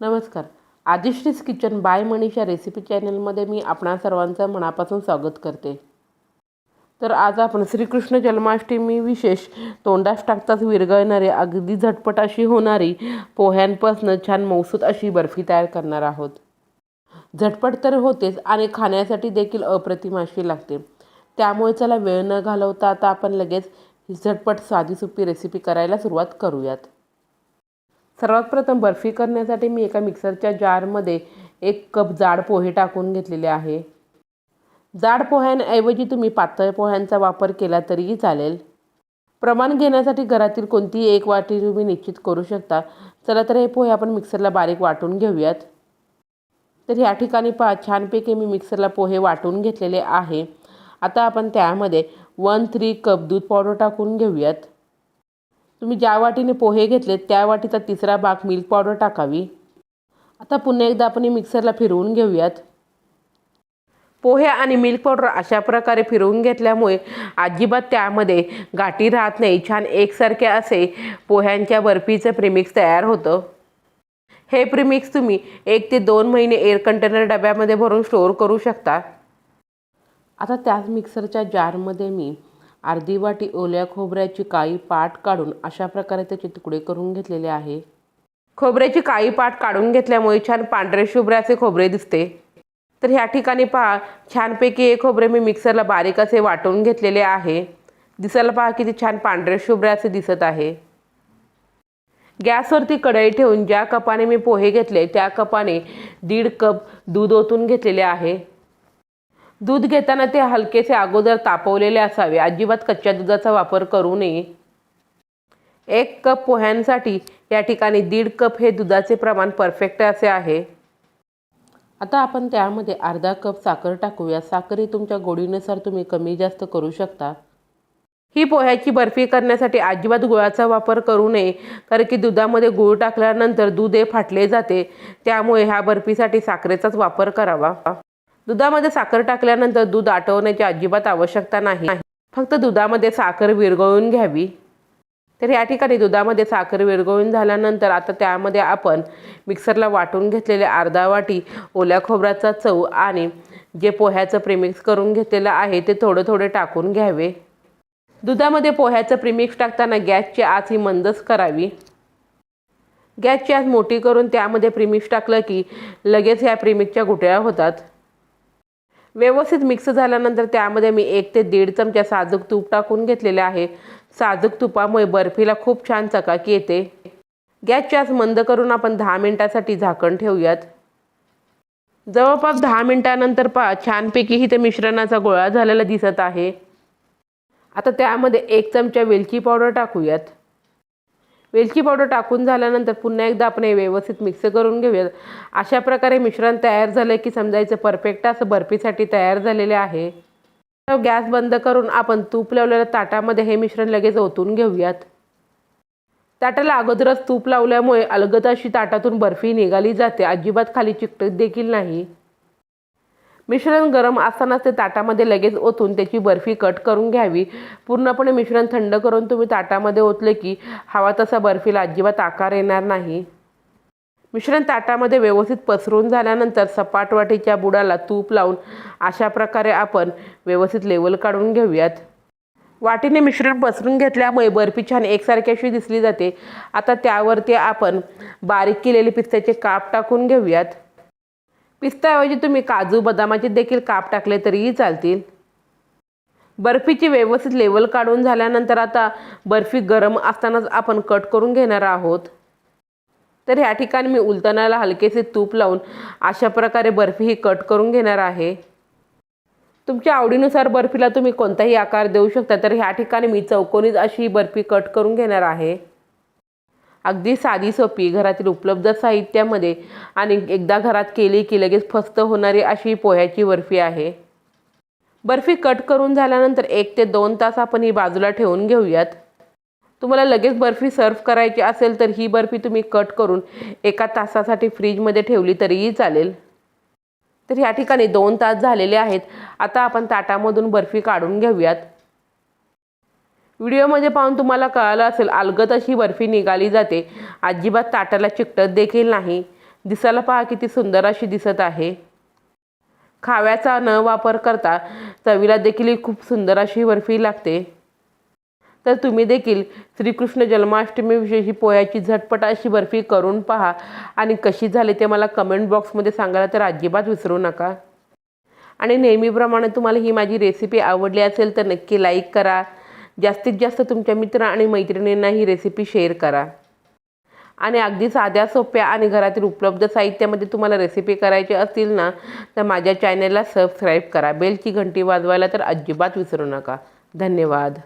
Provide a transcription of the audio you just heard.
नमस्कार. Aadishree's kitchen by Manisha recipe चॅनलमध्ये मी आपणा सर्वांचं मनापासून स्वागत करते. तर आज आपण श्रीकृष्ण जन्माष्टमी विशेष तोंडास टाकताच विरघळणारी अगदी झटपट अशी होणारी पोह्यांपासून छान मौसूत अशी बर्फी तयार करणार आहोत. झटपट तर होतेच आणि खाण्यासाठी देखील अप्रतिम अशी लागते. त्यामुळे चला वेळ न घालवता आता आपण लगेच ही झटपट साधी सोपी रेसिपी करायला सुरुवात करूयात. सर्वात प्रथम बर्फी करण्यासाठी मी एका मिक्सरच्या जारमध्ये एक कप जाड पोहे टाकून घेतलेले आहे. जाड पोह्यांऐवजी तुम्ही पातळ पोह्यांचा वापर केला तरीही चालेल. प्रमाण घेण्यासाठी घरातील कोणतीही एक वाटी तुम्ही निश्चित करू शकता. चला तर हे पोहे आपण मिक्सरला बारीक वाटून घेऊयात. तर या ठिकाणी पहा छानपैकी मी मिक्सरला पोहे वाटून घेतलेले आहे. आता आपण त्यामध्ये वन थ्री कप दूध पावडर टाकून घेऊयात. तुम्ही ज्या वाटीने पोहे घेतलेत त्या वाटीचा तिसरा भाग मिल्क पावडर टाकावी. आता पुन्हा एकदा आपण मिक्सरला फिरवून घेऊयात. पोहे आणि मिल्क पावडर अशा प्रकारे फिरवून घेतल्यामुळे अजिबात त्यामध्ये गाठी राहत नाही. छान एकसारखे असे पोह्यांच्या बर्फीचं प्रिमिक्स तयार होतं. हे प्रिमिक्स तुम्ही एक ते दोन महिने एअर कंटेनर डब्यामध्ये भरून स्टोअर करू शकता. आता त्याच मिक्सरच्या जारमध्ये मी अर्धी वाटी ओल्या खोबऱ्याची काळी पाट काढून अशा प्रकारे त्याचे तुकडे करून घेतलेले आहे. खोबऱ्याची काळी पाट काढून घेतल्यामुळे छान पांढरे शुभ्राचे खोबरे दिसते. तर ह्या ठिकाणी पहा छानपैकी हे खोबरे मी मिक्सरला बारीक असे वाटून घेतलेले आहे. दिसायला पहा किती छान पांढरे शुभ्र असे दिसत आहे. गॅसवरती कढई ठेवून ज्या कपाने मी पोहे घेतले त्या कपाने दीड कप दूध ओतून घेतलेले आहे. दूध घेताना ते हलकेसे अगोदर तापवलेले असावे. अजिबात कच्च्या दुधाचा वापर करू नये. एक कप पोह्यांसाठी या ठिकाणी दीड कप हे दुधाचे प्रमाण परफेक्ट असे आहे. आता आपण त्यामध्ये अर्धा कप साखर टाकूया. साखर ही तुमच्या गोडीनुसार तुम्ही कमी जास्त करू शकता. ही पोह्याची बर्फी करण्यासाठी अजिबात गुळाचा वापर करू नये कारण की दुधामध्ये गूळ टाकल्यानंतर दूध हे फाटले जाते. त्यामुळे ह्या बर्फीसाठी साखरेचाच वापर करावा. दुधामध्ये साखर टाकल्यानंतर दूध आटवण्याची अजिबात आवश्यकता नाही. फक्त दुधामध्ये साखर विरघळून घ्यावी. तर या ठिकाणी दुधामध्ये साखर विरघळून झाल्यानंतर आता त्यामध्ये आपण मिक्सरला वाटून घेतलेले अर्धा वाटी ओल्या खोबऱ्याचा चव आणि जे पोह्याचं प्रिमिक्स करून घेतलेलं आहे ते थोडं थोडे टाकून घ्यावे. दुधामध्ये पोह्याचं प्रिमिक्स टाकताना गॅसची आच ही मंदच करावी. गॅसची आच मोठी करून त्यामध्ये प्रिमिक्स टाकलं की लगेच ह्या प्रिमिक्सच्या गुटळ्या होतात. व्यवस्थित मिक्स झाल्यानंतर त्यामध्ये मी एक ते दीड चमचा साजूक तूप टाकून घेतलेले आहे. साजूक तुपामुळे बर्फीला खूप छान चकाकी येते. गॅस गॅस मंद करून आपण दहा मिनटासाठी झाकण ठेवूयात. जवळपास दहा मिनटानंतर पहा छानपैकी ही ते मिश्रणाचा गोळा झालेला दिसत आहे. आता त्यामध्ये एक चमचा वेलची पावडर टाकूयात. वेलची पावडर टाकून झाल्यानंतर पुन्हा एकदा आपण हे व्यवस्थित मिक्स करून घेऊयात अशा प्रकारे मिश्रण तयार झालं की समजायचं परफेक्ट असं बर्फीसाठी तयार झालेले आहे. गॅस बंद करून आपण तूप लावलेल्या ताटामध्ये हे मिश्रण लगेच ओतून घेऊयात. ताटाला अगोदरच तूप लावल्यामुळे अलगद अशी ताटातून बर्फी निघाली जाते. अजिबात खाली चिकटत देखील नाही. मिश्रण गरम असतानाच ते ताटामध्ये लगेच ओतून त्याची बर्फी कट करून घ्यावी. पूर्णपणे मिश्रण थंड करून तुम्ही ताटामध्ये ओतले की हवा तसा बर्फीला अजिबात आकार येणार नाही. मिश्रण ताटामध्ये व्यवस्थित पसरून झाल्यानंतर सपाट वाटीच्या बुडाला तूप लावून अशा प्रकारे आपण व्यवस्थित लेवल काढून घेऊयात. वाटीने मिश्रण पसरून घेतल्यामुळे बर्फी छान एकसारखी अशी दिसली जाते. आता त्यावरती आपण बारीक केलेले पिस्त्याचे काप टाकून घेऊयात. पिस्त्याऐवजी तुम्ही काजू बदामाचे देखील काप टाकले तरीही चालतील. बर्फीची व्यवस्थित लेवल काढून झाल्यानंतर आता बर्फी गरम असतानाच आपण कट करून घेणार आहोत. तर ह्या ठिकाणी मी उलटणाला हलकेसे तूप लावून अशा प्रकारे बर्फी ही कट करून घेणार आहे. तुमच्या आवडीनुसार बर्फीला तुम्ही कोणताही आकार देऊ शकता तर ह्या ठिकाणी मी चौकोनीच अशी ही बर्फी कट करून घेणार आहे. अगदी साधी सोपी घरातील उपलब्ध साहित्यामध्ये आणि एकदा घरात केली की लगेच फस्त होणारी अशी पोह्याची बर्फी आहे. बर्फी कट करून झाल्यानंतर एक ते दोन तास आपण ही बाजूला ठेवून घेऊयात. तुम्हाला लगेच बर्फी सर्व करायची असेल तर ही बर्फी तुम्ही कट करून एका तासासाठी फ्रीजमध्ये ठेवली तरीही चालेल. तर ह्या ठिकाणी दोन तास झालेले आहेत. आता आपण ताटामधून बर्फी काढून घेऊयात. व्हिडिओमध्ये पाहून तुम्हाला कळालं असेल अलगद अशी बर्फी निघाली जाते. अजिबात ताटाला चिकटत देखील नाही. दिसायला पहा किती सुंदर अशी दिसत आहे. खाव्याचा न वापर करता चवीला देखील ही खूप सुंदर अशी बर्फी लागते. तर तुम्ही देखील श्रीकृष्ण जन्माष्टमीविषयी पोह्याची झटपट अशी बर्फी करून पहा. आणि कशी झाली ते मला कमेंट बॉक्समध्ये सांगायला तर अजिबात विसरू नका. आणि नेहमीप्रमाणे तुम्हाला ही माझी रेसिपी आवडली असेल तर नक्की लाईक करा. जास्तीत जास्त तुमच्या मित्र आणि मैत्रिणींना ही रेसिपी शेअर करा. आणि अगदी साध्या सोप्या आणि घरातील उपलब्ध साहित्यामध्ये तुम्हाला रेसिपी करायची असतील ना तर माझ्या चॅनलला सबस्क्राईब करा. बेलची घंटी वाजवायला तर अजिबात विसरू नका. धन्यवाद.